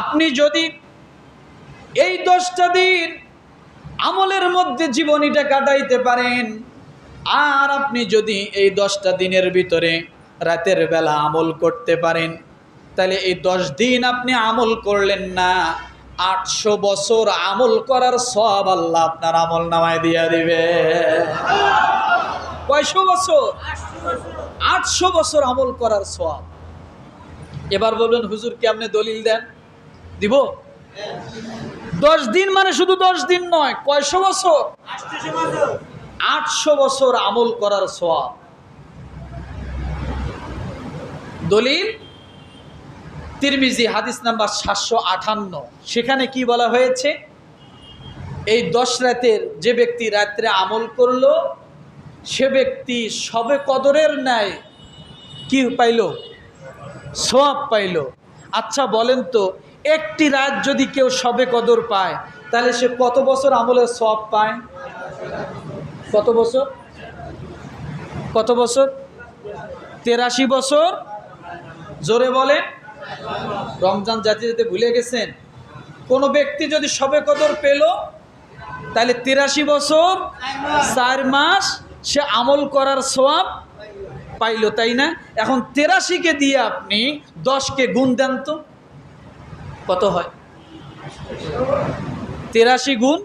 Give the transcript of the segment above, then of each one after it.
আপনি যদি এই দশটা দিন আমলের মধ্যে জীবনীটা কাটাইতে পারেন, আর আপনি যদি এই দশটা দিনের ভিতরে রাতের বেলা আমল করতে পারেন, তাহলে এই দশ দিন আপনি আমল করলেন না, আটশো বছর আমল করার সব আল্লাহ আপনার আমল নামায় দিয়া দিবে। কয়শো বছর? আটশো বছর আমল করার সব এবার বলবেন, হুজুর কি আপনি দলিল দেন? দিব? দশ দিন মানে শুধু দশ দিন নয়, কয়শো বছর? আটশো বছর আমল করার সব দলিল? তিরমিজি হাদিস নাম্বার সাতশো আঠান্ন। সেখানে কি বলা হয়েছে? এই দশ রাতের যে ব্যক্তি রাত্রে আমল করল, সে ব্যক্তি সবে কদরের ন্যায় কি পাইল? সব পাইল। আচ্ছা বলেন তো একটি রাত যদি কেউ সবে কদর পায়, তাহলে সে কত বছর আমলের সব পায়? কত বছর? কত বছর? তেরাশি বছর? জোরে বলে রমজান জাতি যেতে ভুলে গেছেন, কোনো ব্যক্তি যদি সবে কদর পেল, তাহলে তিরাশি বছর, চার মাস সে আমল করার সোয়াব পাইল, তাই না? এখন তেরাশিকে দিয়ে আপনি দশকে গুণ দেন তো। কত হয়? তেরাশি গুণ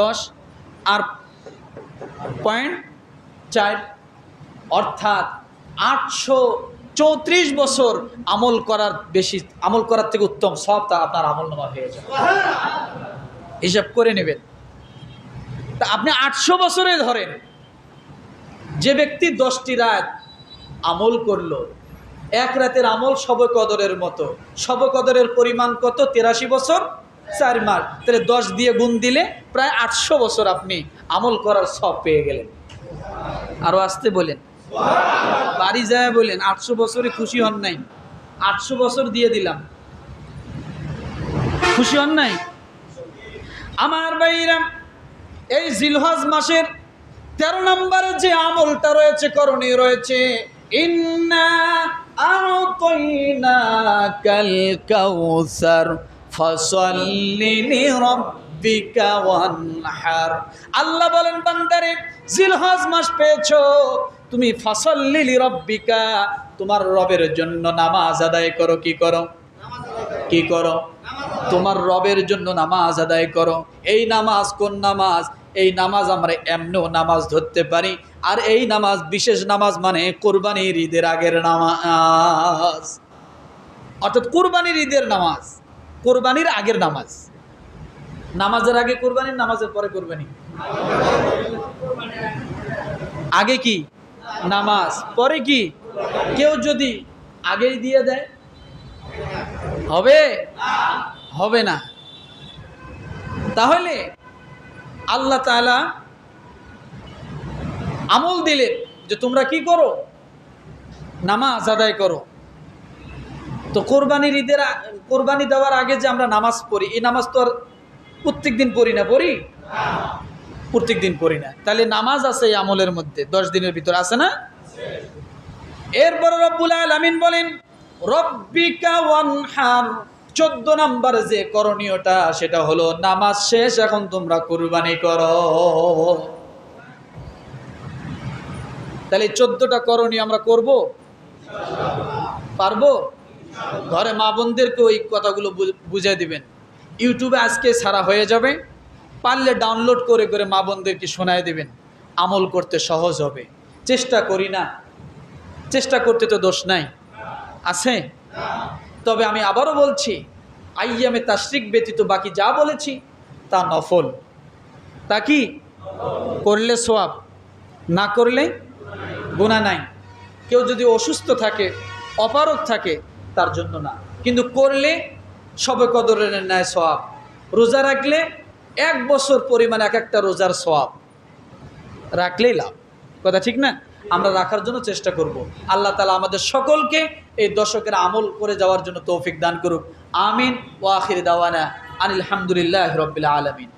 দশ আর পয়েন্ট চার অর্থাৎ আটশো চৌত্রিশ বছর আমল করার বেশি, আমল করার থেকে উত্তম সব তা আপনার আমল নামা হয়ে যাবে হিসাব করে নেবেন। তা আপনি আটশো বছরে ধরেন, যে ব্যক্তি দশটি রাত আমল করল এক রাতের আমল শব কদরের মতো। শব কদরের পরিমাণ কত? তেরাশি বছর? চার মাস। তাহলে দশ দিয়ে গুণ দিলে প্রায় আটশো বছর আপনি আমল করার সব পেয়ে গেলেন। আরও আসতে বলেন। বাড়ি যায় বলেন, আটশো বছরে খুশি হন নাই। আটশো বছর দিয়ে দিলাম। খুশি হন নাই? আমার ভাইরা এই জিলহজ মাসের তেরো নম্বরে যে আমলটা রয়েছে, করণীয় রয়েছে ইন্না আতাইনাকাল কাউসার ফসল্লি লিরাব্বিকা ওয়ানহার আল্লাহ বলেন, বান্দারে, জিলহজ মাস পেয়েছ, তুমি ফসল্লি লিরাব্বিকা তোমার রবের জন্য নামাজ আদায় করো, কি করো? কি করো? তোমার রবের জন্য নামাজ আদায় করো। এই নামাজ কোন নামাজ? এই নামাজ আমরা এমনও নামাজ ধরতে পারি। আর এই নামাজ, বিশেষ নামাজ মানে কোরবানির ঈদের আগের নামাজ। অর্থাৎ কোরবানির ঈদের নামাজ, কোরবানির আগের নামাজ। নামাজের আগে কোরবানি, নামাজের পরে কোরবানি? আগে কি? নামাজ। পরে কি? কেউ যদি আগেই দিয়ে দেয়? হবে? হবে না। তাহলে আল্লাহ তাআলা আমল দিলেন যে তোমরা কি করো? নামাজ আদায় করো। তো কোরবানির ঈদের কোরবানি দেওয়ার আগে যে আমরা নামাজ পড়ি, এই নামাজ তো আর প্রত্যেক দিন পড়ি না, পড়ি? প্রত্যেক দিন পড়ি না। তাহলে নামাজ আছে এই আমলের মধ্যে, দশ দিনের ভিতর আছে না? এরপর রব্বুল আলামিন বলেন, রব্বিকা ওয়ানহার। চোদ্দ নাম্বার যে করণীয়টা, সেটা হলো নামাজ শেষ, এখন তোমরা কুরবানি করো। তাহলে চোদ্দটা করণীয় আমরা করব? পারব? ঘরে মা বোনদেরকে ওই কথাগুলো বু- বুঝিয়ে দিবেন। ইউটিউবে আজকে সারা হয়ে যাবে। পারলে ডাউনলোড করে করে মা বোনদেরকে শোনায় দেবেন। আমল করতে সহজ হবে। চেষ্টা করি না। চেষ্টা করতে তো দোষ নাই। আছে? তবে আমি আবারও বলছি, আইয়ামে তাশরিক ব্যতীত বাকি যা বলেছি তা নফল। তা কি? করলে সোয়াব, না করলে গুণা নাই। কেউ যদি অসুস্থ থাকে অপারক থাকে, তার জন্য না। কিন্তু করলে সবে কদরের ন্যায় সোয়াব। রোজা রাখলে এক বছর পরিমাণ এক একটা রোজার সোয়াব। রাখলেই লাভ। কথা ঠিক না? আমরা রাখার জন্য চেষ্টা করব। আল্লাহ তালা আমাদের সকলকে এই দশকের আমল করে যাওয়ার জন্য তৌফিক দান করুক। আমিন। ওয়াখির দাওয়ানা আনিল হামদুলিল্লাহ রবিল আলমিন।